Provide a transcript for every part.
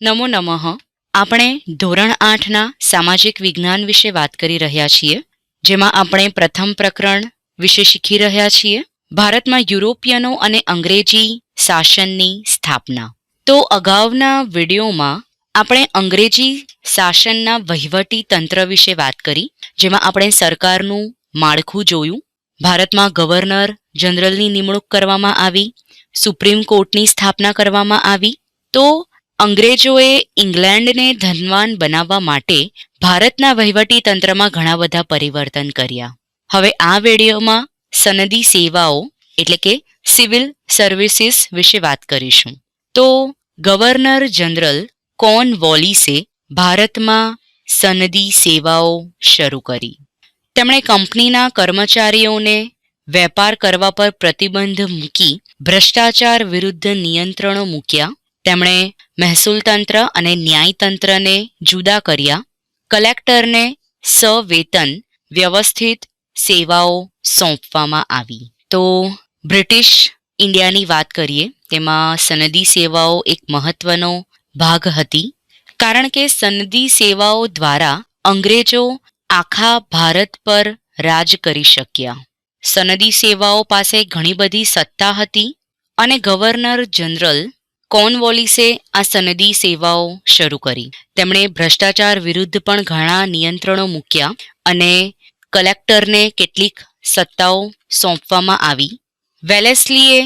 નમો નમઃ. આપણે ધોરણ આઠના સામાજિક વિજ્ઞાન વિશે વાત કરી રહ્યા છીએ, જેમાં આપણે પ્રથમ પ્રકરણ વિશે શીખી રહ્યા છીએ, ભારતમાં યુરોપિયનો અને અંગ્રેજી શાસનની સ્થાપના. તો અગાઉના વિડીયોમાં આપણે અંગ્રેજી શાસનના વહીવટી તંત્ર વિશે વાત કરી, જેમાં આપણે સરકારનું માળખું જોયું, ભારતમાં ગવર્નર જનરલની નિમણૂક કરવામાં આવી, સુપ્રીમ કોર્ટની સ્થાપના કરવામાં આવી, તો અંગ્રેજોએ ઇંગ્લેન્ડને ધનવાન બનાવવા માટે ભારતના વહીવટી તંત્રમાં ઘણા બધા પરિવર્તન કર્યા. હવે આ વિડીયોમાં સનદી સેવાઓ, એટલે કે સિવિલ સર્વિસીસ વિશે વાત કરીશું. તો ગવર્નર જનરલ કોન વોલિસે ભારતમાં સનદી સેવાઓ શરૂ કરી. તેમણે કંપનીના કર્મચારીઓને વેપાર કરવા પર પ્રતિબંધ મૂકી ભ્રષ્ટાચાર વિરુદ્ધ નિયંત્રણો મૂક્યા તેમણે મહેસૂલ તંત્ર અને ન્યાયતંત્રને જુદા કર્યા. કલેક્ટરને સવેતન વ્યવસ્થિત સેવાઓ સોંપવામાં આવી. તો બ્રિટિશ ઇન્ડિયાની વાત કરીએ, તેમાં સનદી સેવાઓ એક મહત્વનો ભાગ હતી. કારણ કે સનદી સેવાઓ દ્વારા અંગ્રેજો આખા ભારત પર રાજ કરી શક્યા. સનદી સેવાઓ પાસે ઘણી બધી સત્તા હતી અને ગવર્નર જનરલ કોર્નવોલિસે આ સનદી સેવાઓ શરૂ કરી. તેમણે ભ્રષ્ટાચાર વિરુદ્ધ પણ ઘણા નિયંત્રણો મૂક્યા અને કલેક્ટરને કેટલીક સત્તાઓ સોંપવામાં આવી. વેલેસ્લીએ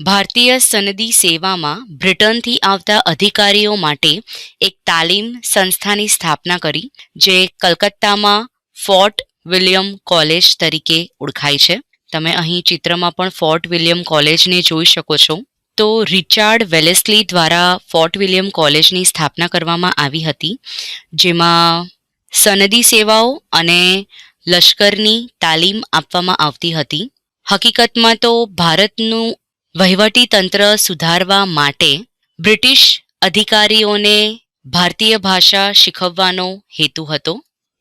ભારતીય સનદી સેવામાં બ્રિટનથી આવતા અધિકારીઓ માટે એક તાલીમ સંસ્થાની સ્થાપના કરી, જે કલકત્તામાં ફોર્ટ વિલિયમ કોલેજ તરીકે ઓળખાય છે. તમે અહીં ચિત્રમાં પણ ફોર્ટ વિલિયમ કોલેજને જોઈ શકો છો. તો રિચાર્ડ વેલેસ્લી દ્વારા ફોર્ટ વિલિયમ કોલેજની સ્થાપના કરવામાં આવી હતી, જેમાં સનદી સેવાઓ અને લશ્કરની તાલીમ આપવામાં આવતી હતી. હકીકતમાં તો ભારતનું વહીવટી તંત્ર સુધારવા માટે બ્રિટિશ અધિકારીઓને ભારતીય ભાષા શીખવવાનો હેતુ હતો.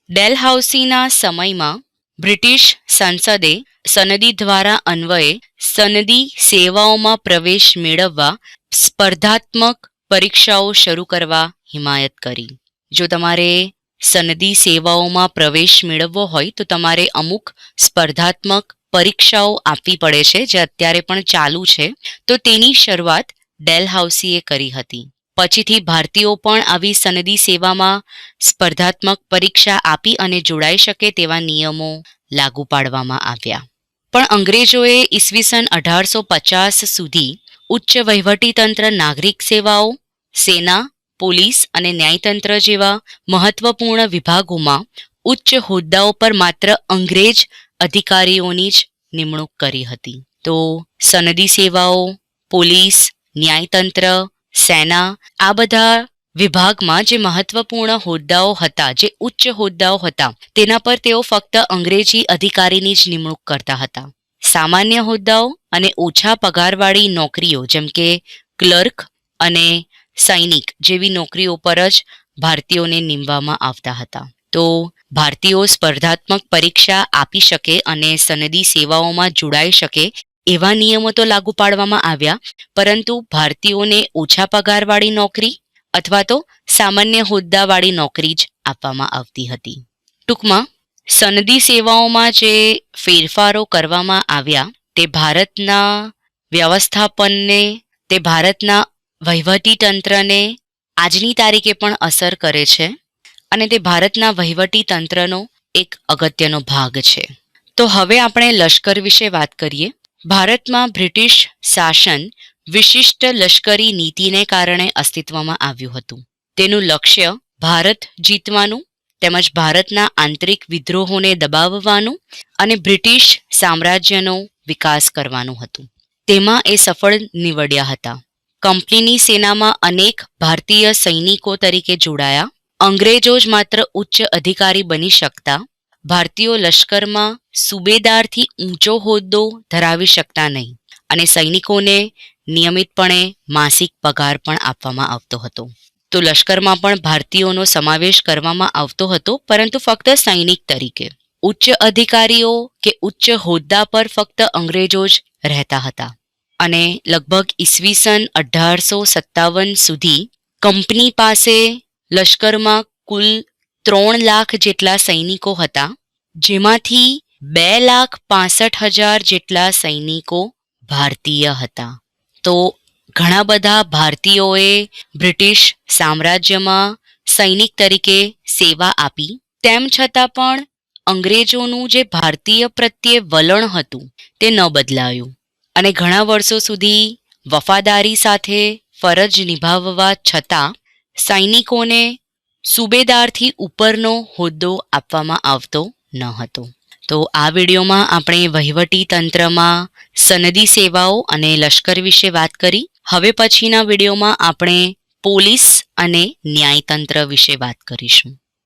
ડેલહાઉસીના સમયમાં બ્રિટિશ સંસદે સનદી દ્વારા અન્વયે સનદી સેવાઓમાં પ્રવેશ મેળવવા સ્પર્ધાત્મક પરીક્ષાઓ શરૂ કરવા હિમાયત કરી. જો તમારે સનદી સેવાઓમાં પ્રવેશ મેળવવો હોય તો તમારે અમુક સ્પર્ધાત્મક પરીક્ષાઓ આપવી પડે છે, જે અત્યારે પણ ચાલુ છે. તો તેની શરૂઆત ડેલહાઉસીએ કરી હતી. પછીથી ભારતીયો પણ આવી સનદી સેવામાં સ્પર્ધાત્મક પરીક્ષા આપી અને જોડાઈ શકે તેવા નિયમો લાગુ પાડવામાં આવ્યા. પણ અંગ્રેજોએ ઈસવીસન અઢારસો પચાસ સુધી ઉચ્ચ વહીવટીતંત્ર નાગરિક સેવાઓ, સેના, પોલીસ અને ન્યાયતંત્ર જેવા મહત્વપૂર્ણ વિભાગોમાં ઉચ્ચ હોદ્દાઓ પર માત્ર અંગ્રેજ અધિકારીઓની જ નિમણૂક કરી હતી. તો સનદી સેવાઓ, પોલીસ, ન્યાયતંત્ર સેના, આ બધા વિભાગમાં જે મહત્વપૂર્ણ હોદ્દાઓ હતા, જે ઉચ્ચ હોદ્દાઓ હતા, તેના પર તેઓ ફક્ત અંગ્રેજી અધિકારીની જ નિમણૂક કરતા હતા. સામાન્ય હોદ્દાઓ અને ઓછા પગારવાળી નોકરીઓ, જેમ કે ક્લર્ક અને સૈનિક જેવી નોકરીઓ પર જ ભારતીયોને નીમવામાં આવતા હતા. તો ભારતીયો સ્પર્ધાત્મક પરીક્ષા આપી શકે અને સનદી સેવાઓમાં જોડાઈ શકે એવા નિયમો તો લાગુ પાડવામાં આવ્યા, પરંતુ ભારતીયોને ઓછા પગારવાળી નોકરી અથવા તો સામાન્ય હોદ્દાવાળી નોકરી જ આપવામાં આવતી હતી. ટૂંકમાં, સનદી સેવાઓમાં જે ફેરફારો કરવામાં આવ્યા, તે ભારતના વ્યવસ્થાપનને, તે ભારતના વહીવટી તંત્રને આજની તારીખે પણ અસર કરે છે અને તે ભારતના વહીવટી તંત્રનો એક અગત્યનો ભાગ છે. તો હવે આપણે લશ્કર વિશે વાત કરીએ. ભારતમાં બ્રિટિશ શાસન વિશિષ્ટ લશ્કરી નીતિને કારણે અસ્તિત્વમાં આવ્યું હતું. તેનું લક્ષ્ય ભારત જીતવાનું, તેમજ ભારતના આંતરિક વિદ્રોહોને દબાવવાનું અને બ્રિટિશ સામ્રાજ્યનો વિકાસ કરવાનું હતું. તેમાં એ સફળ નીવડ્યા હતા. કંપનીની સેનામાં અનેક ભારતીય સૈનિકો તરીકે જોડાયા. અંગ્રેજો જ માત્ર ઉચ્ચ અધિકારી બની શકતા ભારતીયો લશ્કરમાં સુબેદારથી ઊંચો હોદ્દો ધરાવી શકતા નહીં અને સૈનિકોને નિયમિતપણે માસિક પગાર પણ આપવામાં આવતો હતો. તો લશ્કરમાં પણ ભારતીયોનો સમાવેશ કરવામાં આવતો હતો, પરંતુ ફક્ત સૈનિક તરીકે. ઉચ્ચ અધિકારીઓ કે ઉચ્ચ હોદ્દા પર ફક્ત અંગ્રેજો જ રહેતા હતા. અને લગભગ ઈસવીસન અઢારસો સત્તાવન સુધી કંપની પાસે લશ્કરમાં કુલ ત્રણ લાખ જેટલા સૈનિકો હતા, જેમાંથી બે લાખ પાસઠ હજાર જેટલા સૈનિકો ભારતીય હતા. તો ઘણા બધા ભારતીયોએ બ્રિટિશ સામ્રાજ્યમાં સૈનિક તરીકે સેવા આપી. તેમ છતાં પણ અંગ્રેજોનું જે ભારતીય પ્રત્યે વલણ હતું, તે ન બદલાયું. અને ઘણા વર્ષો સુધી વફાદારી સાથે ફરજ નિભાવવા છતાં સૈનિકોને સુબેદારથી ઉપરનો હોદ્દો આપવામાં આવતો ન હતો. તો આ વિડીયોમાં આપણે વહીવટી તંત્રમાં સનદી સેવાઓ અને લશ્કર વિશે વાત કરી. હવે પછીના વિડીયોમાં આપણે પોલીસ અને ન્યાયતંત્ર વિશે વાત કરીશું.